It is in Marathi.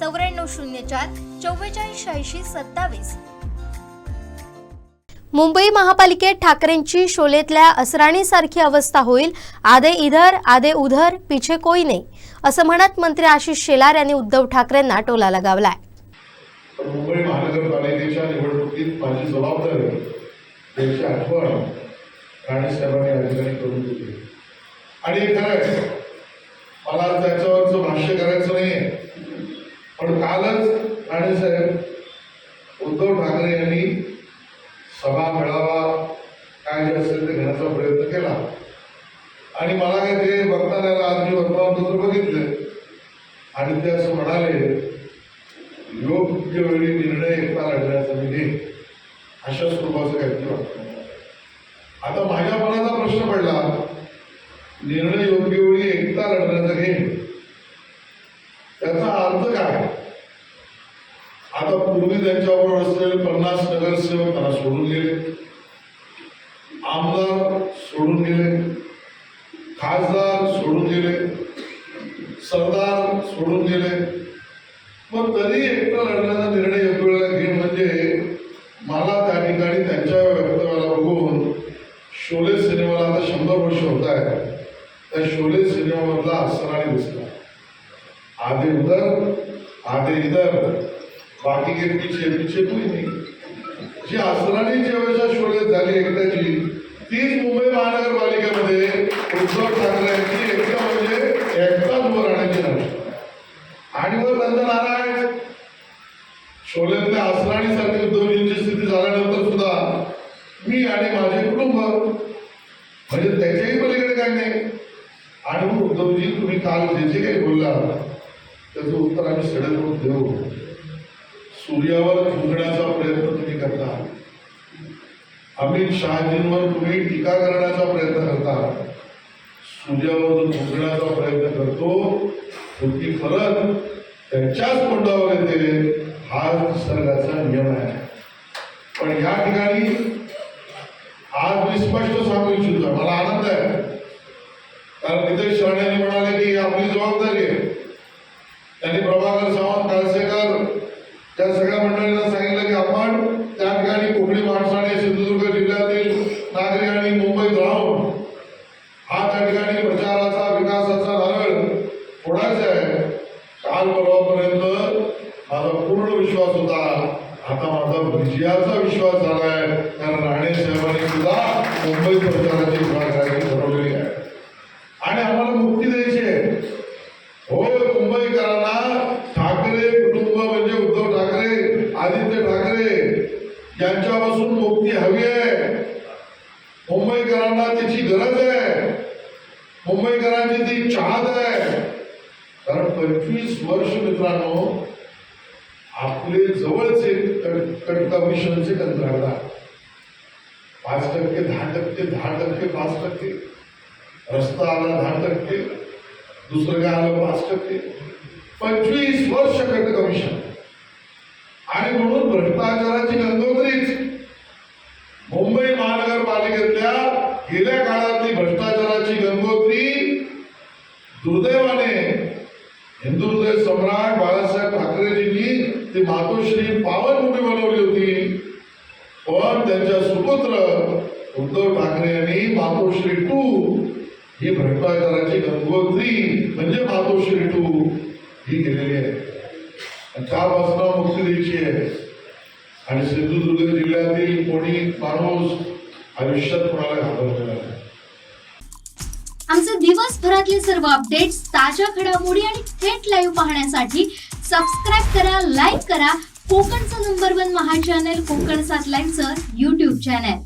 चौऱ्याण्णव शून्य चार चव्वेचाळीस शहाऐंशी सत्तावीस. मुंबई महापालिकेत ठाकरेंची शोलेतल्या असराणीसारखी अवस्था होईल. आधे इधर आधे उधर पिछे कोई नाही. असं म्हणत मंत्री आशिष शेलार यांनी उद्धव ठाकरेंना टोला लगावलाय. मुंबई महानगरपालिकेच्या निवडणुकीत माझी जबाबदारी त्याची आठवण राणेसाहेबांनी या ठिकाणी करून दिली. आणि खरं उद्धव ठाकरे यांनी सभा मेळावा काय जे असेल ते घेण्याचा प्रयत्न केला. आणि मला काय ते बघताना आज मी वर्तमानपत्र बघितले. आणि ते असं म्हणाले योग्य वेळी निर्णय एकता लढण्याचा मी घेईन अशा स्वरूपाचं काहीतरी वाटतं. आता माझ्या मनाचा प्रश्न पडला निर्णय योग्य वेळी एकता लढण्याचा घेईन. त्याचा अर्थ काय? आता पूर्वी त्यांच्यावर असलेले पन्नास नगरसेवक त्यांना सोडून गेले. आमदार सोडून गेले. खासदार सोडून गेले. सरदार सोडून गेले. मग तरी एकटा लढण्याचा निर्णय योग्य वेळेला घेण म्हणजे मला त्या ठिकाणी त्यांच्या वक्तव्याला बघून शोले सिनेमाला आता शंभर वर्ष होत आहे त्या शोले सिनेमामधला असणारी दिसला आधे उधर आधे इतर बाकी के पीछे पीछे नाही. जी असराणी जेव्हा शोले झाली एकट्याची तीच मुंबई महानगरपालिकेमध्ये उद्धव ठाकरे यांची एकटा म्हणजे एकटाच उभं राहण्याची झाली आणि वर नंतर नारायण शोल्यातल्या असराणीसारखी उद्धवजींची स्थिती झाल्यानंतर सुद्धा मी आणि माझे कुटुंब म्हणजे त्याच्याही पलीकडे काय नाही. आणि उद्धवजी तुम्ही काल जे जे काही बोलला त्याचं उत्तर आम्ही सडक करून देऊ. सूर्यावर फुंकण्याचा प्रयत्न तुम्ही करता. अमित शहाजींवर तुम्ही टीका करण्याचा प्रयत्न करता. सूर्यावर जो फुंकण्याचा प्रयत्न करतो. शेवटी फरक त्यांच्याच तोंडावर येते. हा निसर्गाचा नियम आहे. पण या ठिकाणी आज मी स्पष्ट सांगू इच्छितो. मला आनंद आहे कारण नितेश राणेंनी म्हणाले की ही आपली जबाबदारी आहे त्यांनी प्रभाकर सावंत काळसेकर त्या सांगितलं की आपण त्या ठिकाणी कोकणी माणसाने सिंधुदुर्ग जिल्ह्यातील नागरिकांनी मुंबईत राहून हा त्या ठिकाणी प्रचाराचा विकासाचा नारळ फोडायचा आहे. काल परवापर्यंत माझा पूर्ण विश्वास होता. आता माझा विजयाचा विश्वास झालाय. कारण राणे साहेबांनी सुद्धा मुंबई प्रचाराची यांच्यापासून मुक्ती हवी आहे. मुंबईकरांना त्याची गरज आहे. मुंबईकरांची ती चाहत आहे. कारण पंचवीस वर्ष मित्रांनो आपले जवळचे कट- कमिशनचे कंत्राटदार. पाच टक्के दहा टक्के दहा टक्के पाच टक्के. रस्ता आला दहा टक्के. दुसरं काय आलं पाच टक्के. पंचवीस वर्ष कट कमिशन. आणि म्हणून भ्रष्टाचाराची गंगोत्रीच मुंबई महानगरपालिकेतल्या गेल्या काळातली भ्रष्टाचाराची गंगोत्री दुर्दैवाने हिंदू हृदय सम्राट बाळासाहेब ठाकरेजींनी ती मातोश्री पावनभूमी बनवली होती. पण त्यांच्या सुपुत्र उद्धव ठाकरे यांनी मातोश्री टू ही भ्रष्टाचाराची गंगोत्री म्हणजे मातोश्री टू ही केलेली आहे. आणि त्यापासून मुक्ती द्यायची आहे. आणि सिंधुदुर्ग जिल्ह्यातील कोणी माणूस आयुष्यात कोणाला घाबरलेला नाही. आमचे दिवसभरातले सर्व अपडेट्स ताज्या घडामोडी आणि थेट लाईव्ह पाहण्यासाठी सबस्क्राईब करा लाईक करा. कोकणचं नंबर वन महा चॅनल कोकण सात लाईनचं युट्यूब चॅनल